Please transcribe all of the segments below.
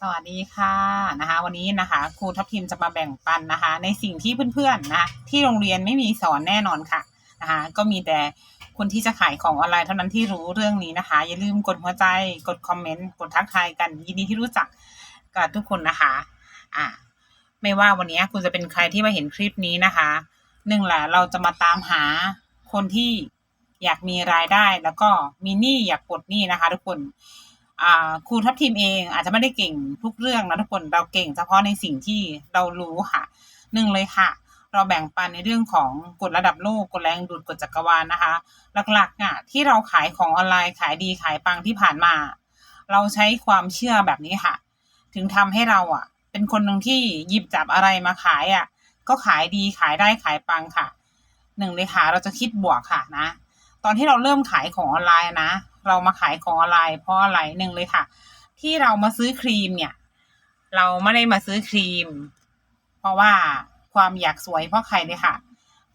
สวัสดีค่ะนะคะ วันนี้นะคะครูทัพทิมจะมาแบ่งปันนะคะ ในสิ่งที่เพื่อนๆนะที่โรงเรียนไม่มีสอนแน่นอนค่ะนะคะก็มีแต่คนที่จะขายของออนไลน์เท่านั้นที่รู้เรื่องนี้นะคะ อย่าลืมกดหัวใจกดคอมเมนต์กดทักทายกัน ยินดีที่รู้จักกับทุกคนนะคะอ่าไม่ว่าวันนี้คุณจะเป็นใครที่มาเห็นคลิปนี้นะคะหนึ่งแหละเราจะมาตามหาคนที่อยากมีรายได้แล้วก็มีหนี้อยากปลดหนี้นะคะ ทุกคน ครูทัพทีมเองอาจจะไม่ได้เก่งทุกเรื่องนะทุกคนเราเก่งเฉพาะในสิ่งที่เรารู้ค่ะหนึ่งเลยค่ะ เราแบ่งปันในเรื่องของกฎระดับโลกกฎแรงดูดกฎจักรวาลนะคะ หลักๆอะที่เราขายของออนไลน์ขายดีขายปังที่ผ่านมา เราใช้ความเชื่อแบบนี้ค่ะ ถึงทำให้เราอะ เป็นคนหนึ่งที่หยิบจับอะไรมาขายอะ ก็ขายดีขายได้ขายปังค่ะหนึ่งเลยค่ะเราจะคิดบวกค่ะนะ ตอนที่เราเริ่มขายของออนไลน์นะ เรามาขายของออนไลน์เพราะอะไรหนึ่งเลยค่ะ ที่เรามาซื้อครีมเนี่ย เราไม่ได้มาซื้อครีม เพราะว่าความอยากสวยเพราะใครเลยค่ะ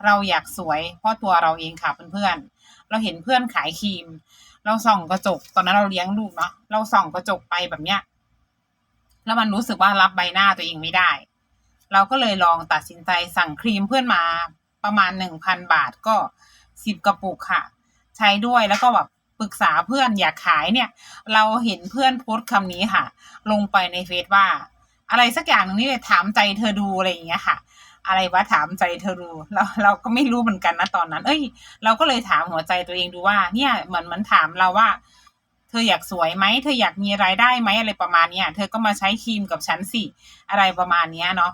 เราอยากสวยเพราะตัวเราเองค่ะเพื่อนๆเราเห็นเพื่อนขายครีม เราส่องกระจกตอนนั้นเราเลี้ยงลูกเนาะเราส่องกระจกไปแบบเนี้ยแล้วมันรู้สึกว่ารับใบหน้าตัวเองไม่ได้ เราก็เลยลองตัดสินใจสั่งครีมเพื่อนมาประมาณหนึ่งพันบาทก็สิบกระปุกค่ะ ใช้ด้วยแล้วก็แบบ ปรึกษาเพื่อนอยากขายเนี่ย เราเห็นเพื่อนโพสต์คำนี้ค่ะ ลงไปในเฟซว่า อะไรสักอย่างหนึ่งนี่เลยถามใจเธอดูอะไรอย่างเงี้ยค่ะ อะไรวะถามใจเธอดูเราเราก็ไม่รู้เหมือนกันนะตอนนั้น เอ้ย เราก็เลยถามหัวใจตัวเองดูว่า เนี่ยเหมือนมันถามเราว่า เธออยากสวยไหมเธออยากมีรายได้ไหมอะไรประมาณเนี้ยเธอก็มาใช้ครีมกับฉันสิอะไรประมาณเนี้ยเนาะ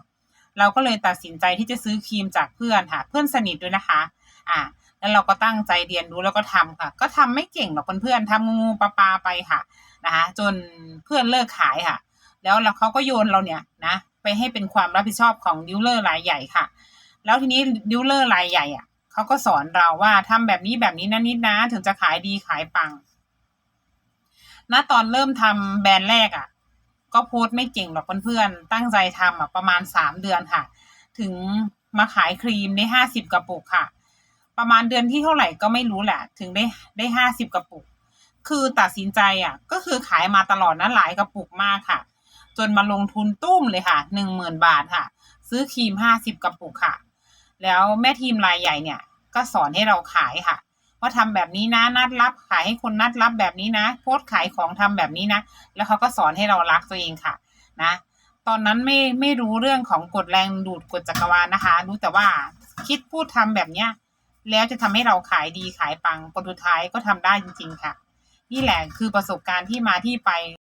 เราก็เลยตัดสินใจที่จะซื้อครีมจากเพื่อนค่ะ เพื่อนสนิทด้วยนะคะ อ่า แล้วเราก็ตั้งใจเรียนรู้แล้วก็ทำค่ะ ก็ทำไม่เก่งหรอกเพื่อนๆทำงูปลาปลาไปค่ะนะคะจนเพื่อนเลิกขายค่ะ แล้วเเขาก็โยนเราเนี่ยนะไปให้เป็นความรับผิดชอบของดิวเลอร์รายใหญ่ค่ะ แล้วทีนี้ดิวเลอร์รายใหญ่อะเขาก็สอนเราว่าทำแบบนี้แบบนี้นะนิดนะ ถึงจะขายดีขายปังณตอนเริ่มทำแบรนด์แรกอะ ก็โพสต์ไม่เก่งหรอกเพื่อนๆตั้งใจทำอะประมาณสามเดือนค่ะ ถึงมาขายครีมได้ห้าสิบกระปุกค่ะ ประมาณเดือนที่เท่าไหร่ก็ไม่รู้แหละ ถึงได้ได้ห้าสิบกระปุก คือตัดสินใจอะ ก็คือขายมาตลอดนะหลายกระปุกมากค่ะ จนมาลงทุนตุ้มเลยค่ะหนึ่งหมื่นบาทค่ะ ซื้อครีมห้าสิบกระปุกค่ะ แล้วแม่ทีมรายใหญ่เนี่ย ก็สอนให้เราขายค่ะว่าทำแบบนี้นะนัดรับขายให้คนนัดรับแบบนี้นะ โพสขายของทำแบบนี้นะ แล้วเขาก็สอนให้เรารักตัวเองค่ะ นะ ตอนนั้นไม่ไม่รู้เรื่องของกฎแรงดูดกฎจักรวาลนะคะ รู้แต่ว่าคิดพูดทำแบบเนี้ย แล้วจะทำให้เราขายดีขายปังผลสุดท้ายก็ทำได้จริง ๆ ค่ะ นี่แหละคือประสบการณ์ที่มาที่ไป